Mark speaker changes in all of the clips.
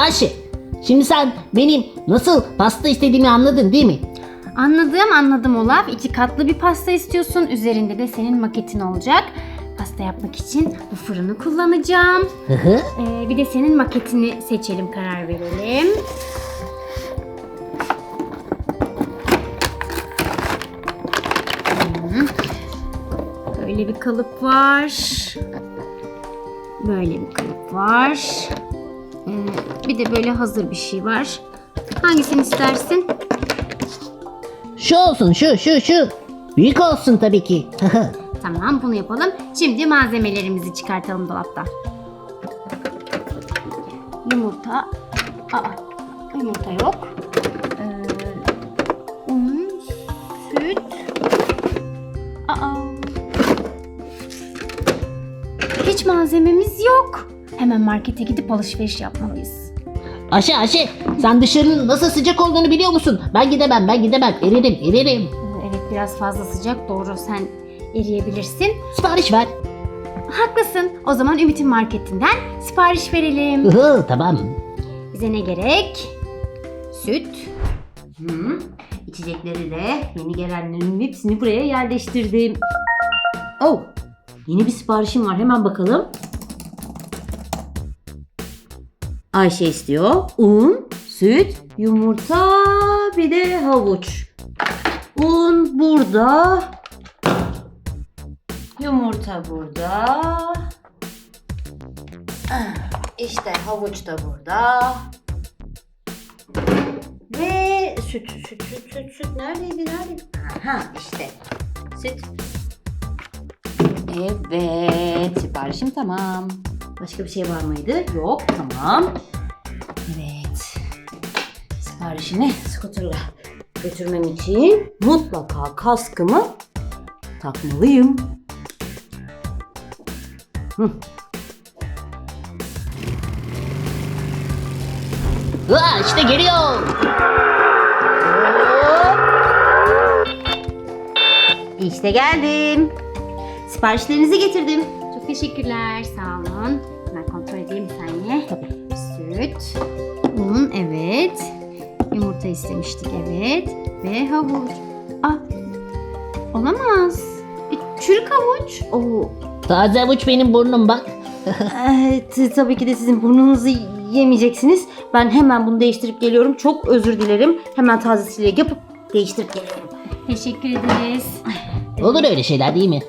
Speaker 1: Ayşe, şimdi sen benim nasıl pasta istediğimi anladın değil mi?
Speaker 2: Anladım anladım Olaf. İki katlı bir pasta istiyorsun. Üzerinde de senin maketin olacak. Pasta yapmak için bu fırını kullanacağım.
Speaker 1: Hı hı.
Speaker 2: Ee, bir de senin maketini seçelim, karar verelim. Böyle bir kalıp var. Böyle bir kalıp var. Ee, bir de böyle hazır bir şey var. Hangisini istersin?
Speaker 1: Şu olsun, şu, şu, şu. Büyük olsun tabii ki.
Speaker 2: Tamam bunu yapalım. Şimdi malzemelerimizi çıkartalım dolaptan. Yumurta. Aa, yumurta yok. Ee, un, süt. Aa. Hiç malzememiz yok. Hemen markete gidip alışveriş yapmalıyız.
Speaker 1: Ayşe, Ayşe, sen dışarının nasıl sıcak olduğunu biliyor musun? Ben gidemem, ben gidemem. Eririm, eririm.
Speaker 2: Evet biraz fazla sıcak. Doğru sen eriyebilirsin.
Speaker 1: Sipariş ver.
Speaker 2: Haklısın. O zaman Ümit'in marketinden sipariş verelim.
Speaker 1: Hı hı, tamam.
Speaker 2: Bize ne gerek? Süt. Hı. İçecekleri de yeni gelenlerin hepsini buraya yerleştirdim. Oh, yeni bir siparişim var. Hemen bakalım. Ayşe istiyor. Un, süt, yumurta, bir de havuç. Un burada. Yumurta burada. Ah, İşte havuç da burada. Ve süt, süt, süt, süt, süt. Neredeydi, neredeydi? Aha, işte. Süt. Evet, siparişim tamam. Başka bir şey var mıydı? Yok, tamam. Evet. Siparişimi skuterla götürmem için mutlaka kaskımı takmalıyım. Hı.
Speaker 1: Aa, işte geliyor.
Speaker 2: İşte geldim. Siparişlerinizi getirdim. Çok teşekkürler. Sağ olun. Süt. Un evet. Yumurta istemiştik evet. Ve havuç. Ah. Olamaz. E, çürük havuç. Oo.
Speaker 1: Taze havuç benim burnum bak.
Speaker 2: Evet, tabii ki de sizin burnunuzu yemeyeceksiniz. Ben hemen bunu değiştirip geliyorum. Çok özür dilerim. Hemen tazesiyle yapıp değiştirip geliyorum. Teşekkür ederiz.
Speaker 1: Olur öyle şeyler değil mi?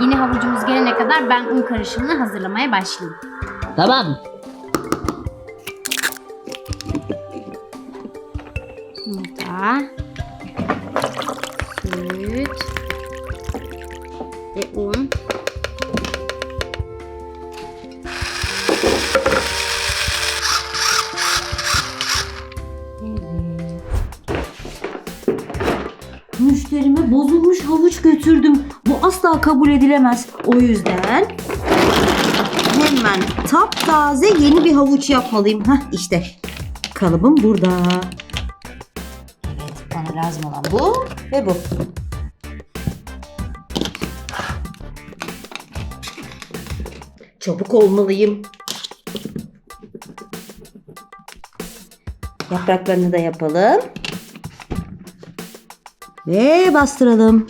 Speaker 2: Yine havucumuz gelene kadar ben un karışımını hazırlamaya başlayayım.
Speaker 1: Tamam.
Speaker 2: Yumurta. Süt. Ve un.
Speaker 3: Müşterime bozulmuş havuç götürdüm. Asla kabul edilemez. O yüzden hemen taptaze yeni bir havuç yapmalıyım. Hah işte kalıbım burada. Evet bana lazım olan bu ve bu. Çabuk olmalıyım. Yapraklarını da yapalım. Ve bastıralım.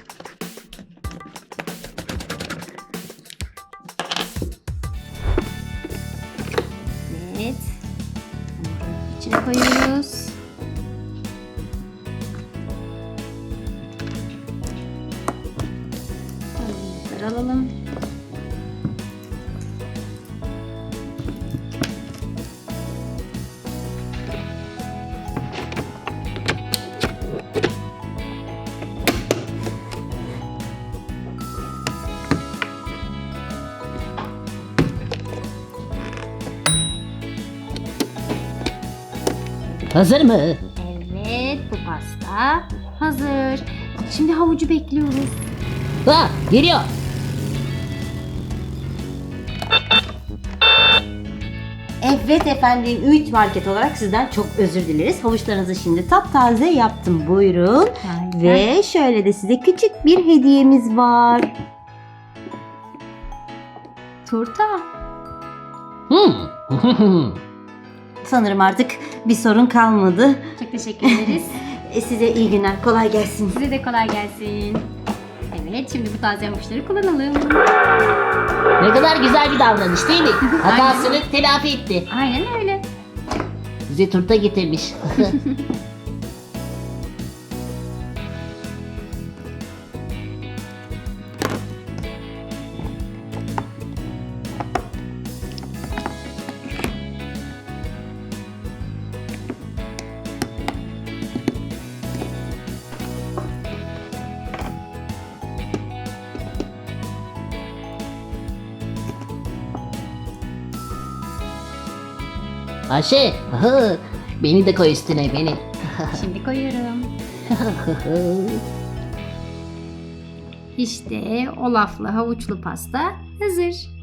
Speaker 2: Bunları alalım.
Speaker 1: Hazır mı?
Speaker 2: Evet, bu pasta hazır. Şimdi havucu bekliyoruz.
Speaker 1: Aa, geliyor.
Speaker 3: Evet efendim Ümit Market olarak sizden çok özür dileriz. Havuçlarınızı şimdi taptaze yaptım. Buyurun.
Speaker 2: Harika.
Speaker 3: Ve şöyle de size küçük bir hediyemiz var.
Speaker 2: Turta.
Speaker 1: Hmm.
Speaker 3: Sanırım artık bir sorun kalmadı.
Speaker 2: Çok teşekkür ederiz.
Speaker 3: E, size iyi günler. Kolay gelsin.
Speaker 2: Size de kolay gelsin. Evet şimdi bu taze havuçları kullanalım.
Speaker 1: ne kadar güzel bir davranış değil mi? Hatasını telafi etti.
Speaker 2: Aynen öyle.
Speaker 1: Bize turta getirmiş. Ayşe, beni de koy üstüne beni.
Speaker 2: Şimdi koyuyorum. İşte Olaf'la havuçlu pasta hazır.